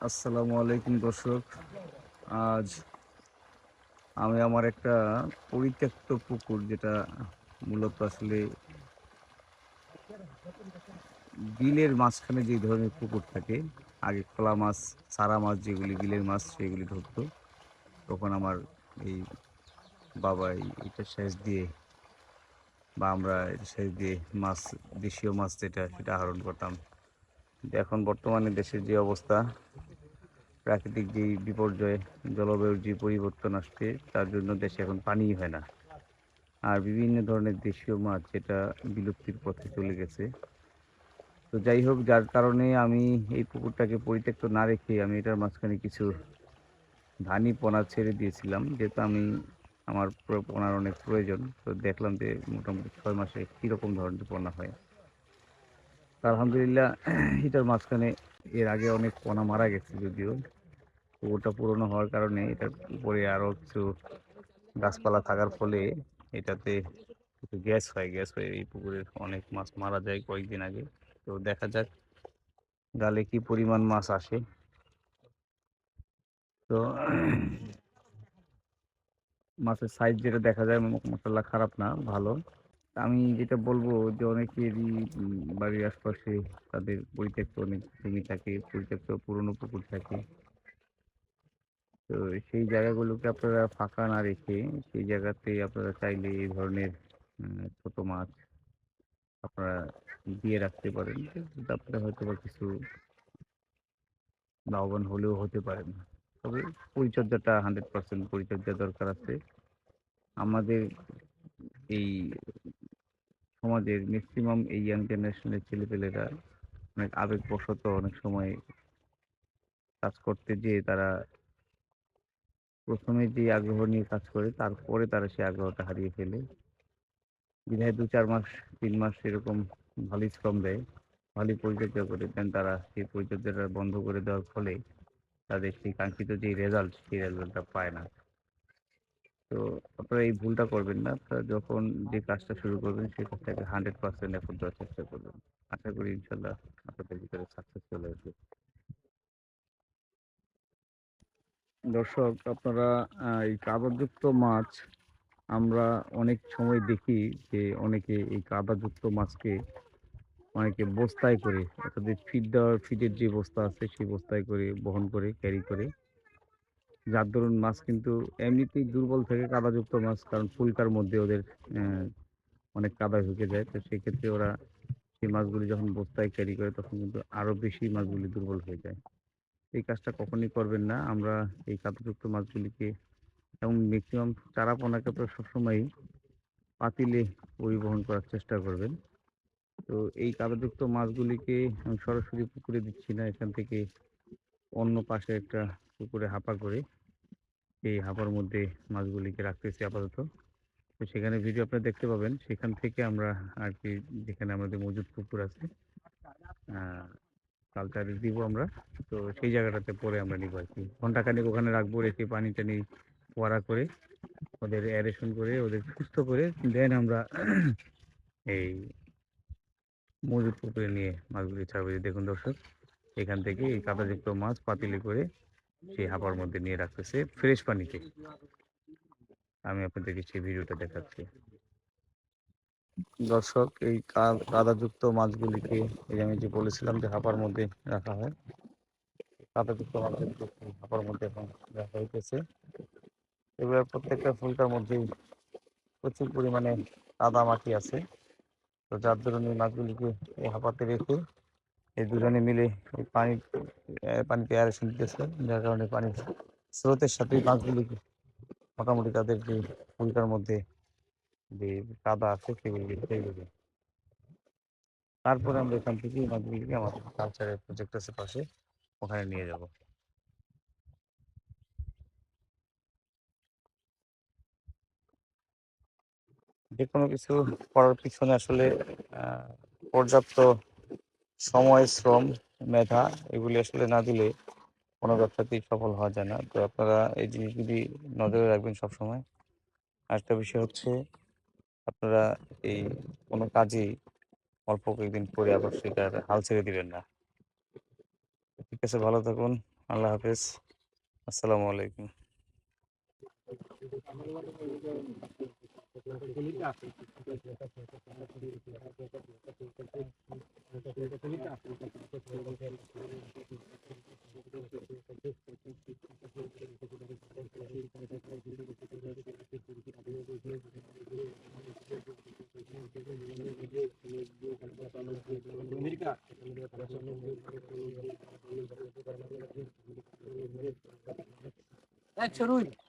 আসসালামু আলাইকুম, দর্শক। আজ আমি আমার একটা পরিত্যক্ত পুকুর, যেটা মূলত আসলে বিলের মাঝখানে যে ধরনের পুকুর থাকে, আগে খোলা মাছ সারা মাছ যেগুলি, বিলের মাছ সেগুলি ধরতো। তখন আমার এই বাবা এটা সেচ দিয়ে বা আমরা সেচ দিয়ে মাছ, দেশীয় মাছ যেটা, সেটা আহরণ করতাম। এখন বর্তমানে দেশের যে অবস্থা, প্রাকৃতিক যে বিপর্যয়, জলবায়ুর যে পরিবর্তন আসছে, তার জন্য দেশে এখন পানিই হয় না। আর বিভিন্ন ধরনের দেশীয় মাছ যেটা বিলুপ্তির পথে চলে গেছে। তো যাই হোক, যার কারণে আমি এই পুকুরটাকে পরিত্যক্ত না রেখে আমি এটার মাঝখানে কিছু ধানি পোনা ছেড়ে দিয়েছিলাম, যেহেতু আমি আমার পোনার অনেক প্রয়োজন। তো দেখলাম যে মোটামুটি ছয় মাসে কীরকম ধরনের পোনা হয়। আলহামদুলিল্লাহ এটার মাঝখানে এর আগে অনেক পোনা মারা গেছে যদিও। পুকুরটা পুরনো হওয়ার কারণে এটার উপরে আরও কিছু গাছপালা থাকার ফলে এটাতে কিছু গ্যাস হয়, গ্যাস হয়ে এই পুকুরের অনেক মাছ মারা যায় কয়েকদিন আগে। তো দেখা যাক গালে কি পরিমাণ মাছ আসে। তো মাছের সাইজ যেটা দেখা যায় মশলা খারাপ না, ভালো। আমি যেটা বলব যে অনেকেরই বাড়ির আশপাশে তাদের পরিত্যক্ত অনেক জমি থাকে, পরিত্যক্ত পুরনো পুকুর থাকে। তো সেই জায়গাগুলোকে আপনারা ফাঁকা না রেখে সেই জায়গাতে আপনারা চাইলে এই ধরনের ছোট মাছ আপনারা দিয়ে রাখতে পারেন। আপনারা হয়তো বা কিছু লাভবান হলেও হতে পারেন তবে পরিচর্যাটা হান্ড্রেড পার্সেন্ট পরিচর্যা দরকার আছে। আমাদের এই সমাজের ম্যাক্সিমাম এই ইয়াং জেনারেশনের ছেলেপেলেরা অনেক আবেগবশত অনেক সময় কাজ করতে যেয়ে তারা প্রথমে যে আগ্রহ নিয়ে কাজ করে, তারপরে তারা সেই আগ্রহটা হারিয়ে ফেলে। বিধায় দু চার মাস, তিন মাস এরকম ভালোই শ্রম দেয় ভালোই পরিচর্যা করে দেন তারা, সেই পরিচর্যাটা বন্ধ করে দেওয়ার ফলে তাদের সেই কাঙ্ক্ষিত যে রেজাল্ট সেই রেজাল্টটা পায় না। তো আপনারা এই ভুলটা করবেন না। আপনারা যখন যে কাজটা শুরু করবেন, সেই কাজটাকে হান্ড্রেড পার্সেন্ট এফোর্ট দেওয়ার চেষ্টা করবেন। আশা করি ইনশাল্লাহ আপনাদের ভিতরে সাকসেস চলে আসবে। দর্শক, আপনারা এই কাদাযুক্ত মাছ আমরা অনেক সময় দেখি যে অনেকে এই কাদাযুক্ত মাছকে অনেকে বস্তায় করে, অর্থাৎ ফিড দেওয়ার ফিডের যে বস্তা আছে, সেই বস্তায় করে বহন করে ক্যারি করে। যার দরুন মাছ কিন্তু এমনিতেই দুর্বল থেকে কাদাযুক্ত মাছ, কারণ ফুলকার মধ্যে ওদের অনেক কাদা ঢুকে যায়। তো সেক্ষেত্রে ওরা সেই মাছগুলি যখন বস্তায় ক্যারি করে, তখন কিন্তু আরও বেশি মাছগুলি দুর্বল হয়ে যায়। এই কাজটা কখনই করবেন না। আমরা এই কাদাযুক্ত মাছগুলিকে এবং ম্যাক্সিমাম চারা পোনাকে তো সবসময়ই পাতিলে পরিবহন করার চেষ্টা করবেন। তো এই কাদাযুক্ত মাছগুলিকে আমি সরাসরি পুকুরে দিচ্ছি না। এখান থেকে অন্য পাশে একটা পুকুরে হাঁপা করে এই হাপার মধ্যে মাছগুলিকে রাখতেছি আপাতত। তো সেখানে ভিডিও আপনারা দেখতে পাবেন। সেখান থেকে আমরা আর কি যেখানে আমাদের মজুদ পুকুর আছে কালচারে দিব আমরা। তো সেই জায়গাটাতে পরে আমরা নিব আর কি। ঘন্টাখানেক ওখানে রাখব, রেখে পানি টানি ফোয়ারা করে, ওদের অ্যারেশন করে, ওদের সুস্থ করে। দেন আমরা এই মজুদ পুকুরে নিয়ে মাছগুলি ছাড়বো। দেখুন দর্শক, এখান থেকে এই কাদাযুক্ত মাছ পাতিলি করে সেই হাঁপার মধ্যে নিয়ে রাখতেছে ফ্রেশ পানিতে আমি আপনাদেরকে সেই ভিডিওটা দেখাচ্ছি। দর্শক, এই কাদাযুক্ত মাছগুলিকে এই আমি যে বলেছিলাম যে হাঁপার মধ্যে রাখা হয় কাদাযুক্ত মাছগুলিকে হাঁপার মধ্যে এখন রাখা হইতেছে। এগুলোর প্রত্যেকটা ফুলটার মধ্যেই প্রচুর পরিমাণে কাদা মাটি আছে। তো যার দরুন এই মাছগুলিকে এই হাঁপাতে রেখে এই দুজনে মিলে এই পানি পানিতে অ্যারেশন দিতেছে, যার কারণে পানির স্রোতের সাথে মাছগুলি মোটামুটি তাদের যে ফুলটার মধ্যে যে কাদা আছে সেগুলি সেইগুলি তারপরে আমরা এখান থেকে মাছগুলিকে আমাদের কালচারের প্রজেক্ট আছে পাশে, ওখানে নিয়ে যাব। যে কোনো কিছু করার পিছনে আসলে পর্যাপ্ত সময়, শ্রম, মেধা এগুলি আসলে না দিলে কোনো ব্যবসাতেই সফল হওয়া যায় না। তো আপনারা এই জিনিসগুলি নজরে রাখবেন সবসময়। আরেকটা বিষয় হচ্ছে, আপনারা এই কোনো কাজেই অল্প কয়েকদিন পরে আবার সেটার হাল ছেড়ে দিবেন না। ঠিক আছে, ভালো থাকুন। আল্লাহ হাফেজ। আসসালামু আলাইকুম। Action, Rui.